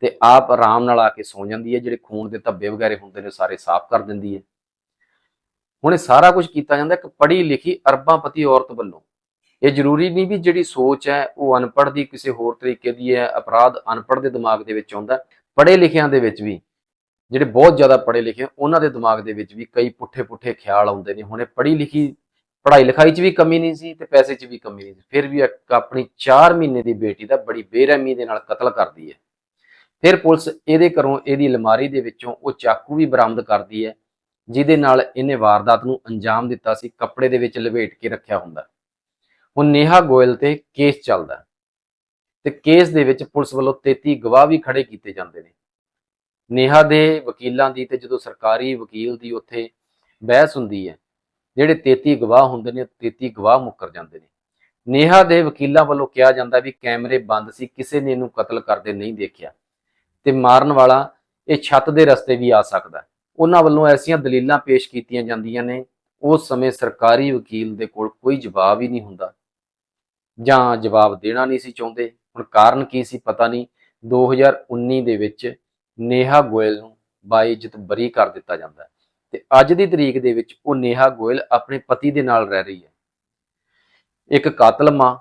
Speaker 1: ਤੇ ਆਪ ਆਰਾਮ ਨਾਲ ਆ ਕੇ ਸੌ ਜਾਂਦੀ ਹੈ, ਜਿਹੜੇ ਖੂਨ ਦੇ ਧੱਬੇ ਵਗੈਰੇ ਹੁੰਦੇ ਨੇ ਉਹ ਸਾਰੇ ਸਾਫ਼ ਕਰ ਦਿੰਦੀ ਹੈ। ਹੁਣ ਇਹ ਸਾਰਾ ਕੁਝ ਕੀਤਾ ਜਾਂਦਾ, ਇੱਕ ਪੜ੍ਹੀ ਲਿਖੀ ਅਰਬਾਂਪਤੀ ਔਰਤ ਵੱਲੋਂ। ਇਹ ਜ਼ਰੂਰੀ ਨਹੀਂ ਵੀ ਜਿਹੜੀ ਸੋਚ ਹੈ, ਉਹ ਅਨਪੜ੍ਹ ਦੀ ਕਿਸੇ ਹੋਰ ਤਰੀਕੇ ਦੀ ਹੈ, ਅਪਰਾਧ ਅਨਪੜ੍ਹ ਦੇ ਦਿਮਾਗ ਦੇ ਵਿੱਚ ਆਉਂਦਾ ਪੜ੍ਹੇ ਲਿਖਿਆਂ ਦੇ ਵਿੱਚ ਵੀ, ਜਿਹੜੇ ਬਹੁਤ ਜ਼ਿਆਦਾ ਪੜ੍ਹੇ ਲਿਖੇ ਉਹਨਾਂ ਦੇ ਦਿਮਾਗ ਦੇ ਵਿੱਚ ਵੀ ਕਈ ਪੁੱਠੇ ਪੁੱਠੇ ਖਿਆਲ ਆਉਂਦੇ ਨੇ। ਹੁਣ ਇਹ ਪੜ੍ਹੀ ਲਿਖੀ ਪੜ੍ਹਾਈ ਲਿਖਾਈ 'ਚ ਵੀ ਕਮੀ ਨਹੀਂ ਸੀ ਤੇ ਪੈਸੇ 'ਚ ਵੀ ਕਮੀ ਨਹੀਂ ਸੀ। ਫਿਰ ਵੀ ਇੱਕ ਆਪਣੀ 4 ਮਹੀਨੇ ਦੀ ਬੇਟੀ ਦਾ ਬੜੀ ਬੇਰਹਿਮੀ ਦੇ ਨਾਲ ਕਤਲ ਕਰਦੀ ਹੈ। ਫਿਰ ਪੁਲਿਸ ਇਹਦੇ ਘਰੋਂ ਇਹਦੀ ਅਲਮਾਰੀ ਦੇ ਵਿੱਚੋਂ ਉਹ ਚਾਕੂ ਵੀ ਬਰਾਮਦ ਕਰਦੀ ਹੈ, ਜਿਹਦੇ ਨਾਲ ਇਹਨੇ ਵਾਰਦਾਤ ਨੂੰ ਅੰਜਾਮ ਦਿੱਤਾ ਸੀ, ਕੱਪੜੇ ਦੇ ਵਿੱਚ ਲਪੇਟ ਕੇ ਰੱਖਿਆ ਹੁੰਦਾ। ਹੁਣ ਨੇਹਾ ਗੋਇਲ ਤੇ ਕੇਸ ਚੱਲਦਾ ਹੈ। ਤੇ ਕੇਸ ਦੇ ਵਿੱਚ ਪੁਲਿਸ ਵੱਲੋਂ 33 ਗਵਾਹ ਵੀ ਖੜੇ ਕੀਤੇ ਜਾਂਦੇ ਨੇ। ਨੇਹਾ ਦੇ ਵਕੀਲਾਂ ਦੀ ਤੇ ਜਦੋਂ ਸਰਕਾਰੀ ਵਕੀਲ ਦੀ ਉੱਥੇ ਬਹਿਸ ਹੁੰਦੀ ਹੈ ਜਿਹੜੇ 33 ਗਵਾਹ ਹੁੰਦੇ ਨੇ ਉਹ 33 ਗਵਾਹ ਮੁੱਕਰ ਜਾਂਦੇ ਨੇ। ਨੇਹਾ ਦੇ ਵਕੀਲਾਂ ਵੱਲੋਂ ਕਿਹਾ ਜਾਂਦਾ ਵੀ ਕੈਮਰੇ ਬੰਦ ਸੀ, ਕਿਸੇ ਨੇ ਇਹਨੂੰ ਕਤਲ ਕਰਦੇ ਨਹੀਂ ਦੇਖਿਆ। ਤੇ ਮਾਰਨ ਵਾਲਾ ਇਹ ਛੱਤ ਦੇ ਰਸਤੇ ਵੀ ਆ ਸਕਦਾ ਉਹਨਾਂ ਵੱਲੋਂ ਐਸੀਆਂ ਦਲੀਲਾਂ ਪੇਸ਼ ਕੀਤੀਆਂ ਜਾਂਦੀਆਂ ਨੇ ਉਸ ਸਮੇਂ ਸਰਕਾਰੀ ਵਕੀਲ ਦੇ ਕੋਲ ਕੋਈ ਜਵਾਬ ਹੀ ਨਹੀਂ ਹੁੰਦਾ। ਜਾਂ ਜਵਾਬ ਦੇਣਾ ਨਹੀਂ ਸੀ ਚਾਹੁੰਦੇ। ਹੁਣ ਕਾਰਨ ਕੀ ਸੀ ਪਤਾ ਨਹੀਂ। 2019 ਦੇ ਵਿੱਚ ਨੇਹਾ ਗੋਇਲ ਨੂੰ ਬਾਇਜ਼ਤ ਬਰੀ ਕਰ ਦਿੱਤਾ ਜਾਂਦਾ ਹੈ। ਤੇ ਅੱਜ ਦੀ ਤਰੀਕ ਦੇ ਵਿੱਚ ਉਹ ਨੇਹਾ ਗੋਇਲ ਆਪਣੇ ਪਤੀ ਦੇ ਨਾਲ ਰਹਿ ਰਹੀ ਹੈ। ਇੱਕ ਕਾਤਲ ਮਾਂ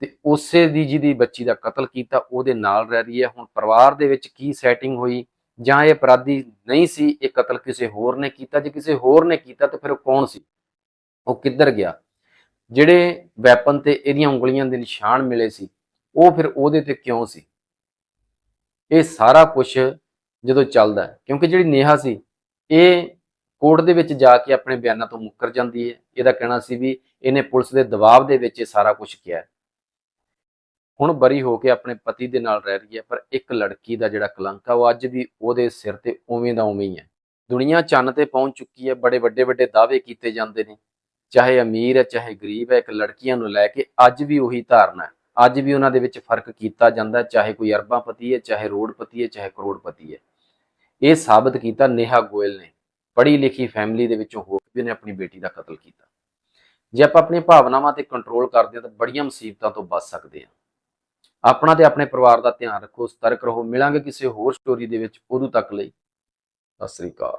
Speaker 1: ਤੇ ਉਸੇ ਦੀ ਜਿਹਦੀ ਬੱਚੀ ਦਾ ਕਤਲ ਕੀਤਾ, ਉਹਦੇ ਨਾਲ ਰਹਿ ਰਹੀ ਹੈ। ਹੁਣ ਪਰਿਵਾਰ ਦੇ ਵਿੱਚ ਕੀ ਸੈਟਿੰਗ ਹੋਈ? ਜਾਂ ਇਹ ਅਪਰਾਧੀ ਨਹੀਂ ਸੀ, ਇਹ ਕਤਲ ਕਿਸੇ ਹੋਰ ਨੇ ਕੀਤਾ? ਜੇ ਕਿਸੇ ਹੋਰ ਨੇ ਕੀਤਾ ਤਾਂ ਫਿਰ ਉਹ ਕੌਣ ਸੀ? ਉਹ ਕਿੱਧਰ ਗਿਆ? ਜਿਹੜੇ ਵੈਪਨ ਤੇ ਇਹਦੀਆਂ ਉਂਗਲੀਆਂ ਦੇ ਨਿਸ਼ਾਨ ਮਿਲੇ ਸੀ, ਉਹ ਫਿਰ ਉਹਦੇ ਤੇ ਕਿਉਂ ਸੀ? ਇਹ ਸਾਰਾ ਕੁਝ ਜਦੋਂ ਚੱਲਦਾ ਕਿਉਂਕਿ ਜਿਹੜੀ ਨੇਹਾ ਸੀ ਇਹ ਕੋਰਟ ਦੇ ਵਿੱਚ ਜਾ ਕੇ ਆਪਣੇ ਬਿਆਨਾਂ ਤੋਂ ਮੁੱਕਰ ਜਾਂਦੀ ਹੈ। ਇਹਦਾ ਕਹਿਣਾ ਸੀ ਵੀ ਇਹਨੇ ਪੁਲਿਸ ਦੇ ਦਬਾਅ ਦੇ ਵਿੱਚ ਇਹ ਸਾਰਾ ਕੁਝ ਕਿਹਾ ਹੁਣ ਬਰੀ ਹੋ ਕੇ ਆਪਣੇ ਪਤੀ ਦੇ ਨਾਲ ਰਹਿ ਰਹੀ ਹੈ, ਪਰ ਇੱਕ ਲੜਕੀ ਦਾ ਜਿਹੜਾ ਕਲੰਕ ਆ, ਉਹ ਅੱਜ ਵੀ ਉਹਦੇ ਸਿਰ ਤੇ ਉਵੇਂ ਦਾ ਉਵੇਂ ਹੀ ਹੈ। ਦੁਨੀਆ ਚੰਨ ਤੇ ਪਹੁੰਚ ਚੁੱਕੀ ਹੈ, ਬੜੇ ਵੱਡੇ ਵੱਡੇ ਦਾਅਵੇ ਕੀਤੇ ਜਾਂਦੇ ਨੇ। ਚਾਹੇ ਅਮੀਰ ਹੈ, ਚਾਹੇ ਗਰੀਬ ਹੈ, ਇੱਕ ਲੜਕੀਆਂ ਨੂੰ ਲੈ ਕੇ ਅੱਜ ਵੀ ਉਹੀ ਧਾਰਨਾ ਅੱਜ ਵੀ ਉਹਨਾਂ ਦੇ ਵਿੱਚ ਫ਼ਰਕ ਕੀਤਾ ਜਾਂਦਾ ਚਾਹੇ ਕੋਈ ਅਰਬਾਂਪਤੀ ਹੈ, ਚਾਹੇ ਰੋੜਪਤੀ ਹੈ, ਚਾਹੇ ਕਰੋੜਪਤੀ ਹੈ। ਇਹ ਸਾਬਤ ਕੀਤਾ ਨੇਹਾ ਗੋਇਲ ਨੇ। ਪੜ੍ਹੀ ਲਿਖੀ ਫੈਮਿਲੀ ਦੇ ਵਿੱਚੋਂ ਹੋ ਕੇ ਉਹਨੇ ਆਪਣੀ ਬੇਟੀ ਦਾ ਕਤਲ ਕੀਤਾ। ਜੇ ਆਪਾਂ ਆਪਣੀਆਂ ਭਾਵਨਾਵਾਂ ਤੇ ਕੰਟਰੋਲ ਕਰਦੇ ਹਾਂ ਤਾਂ ਬੜੀਆਂ ਮੁਸੀਬਤਾਂ ਤੋਂ ਬਚ ਸਕਦੇ ਹਾਂ। ਆਪਣਾ ਤੇ ਆਪਣੇ ਪਰਿਵਾਰ ਦਾ ਧਿਆਨ ਰੱਖੋ, ਸਤਰਕ ਰਹੋ, ਮਿਲਾਂਗੇ ਕਿਸੇ ਹੋਰ ਸਟੋਰੀ ਦੇ ਵਿੱਚ ਉਦੋਂ ਤੱਕ ਲਈ। ਸਤਿ ਸ੍ਰੀ ਅਕਾਲ।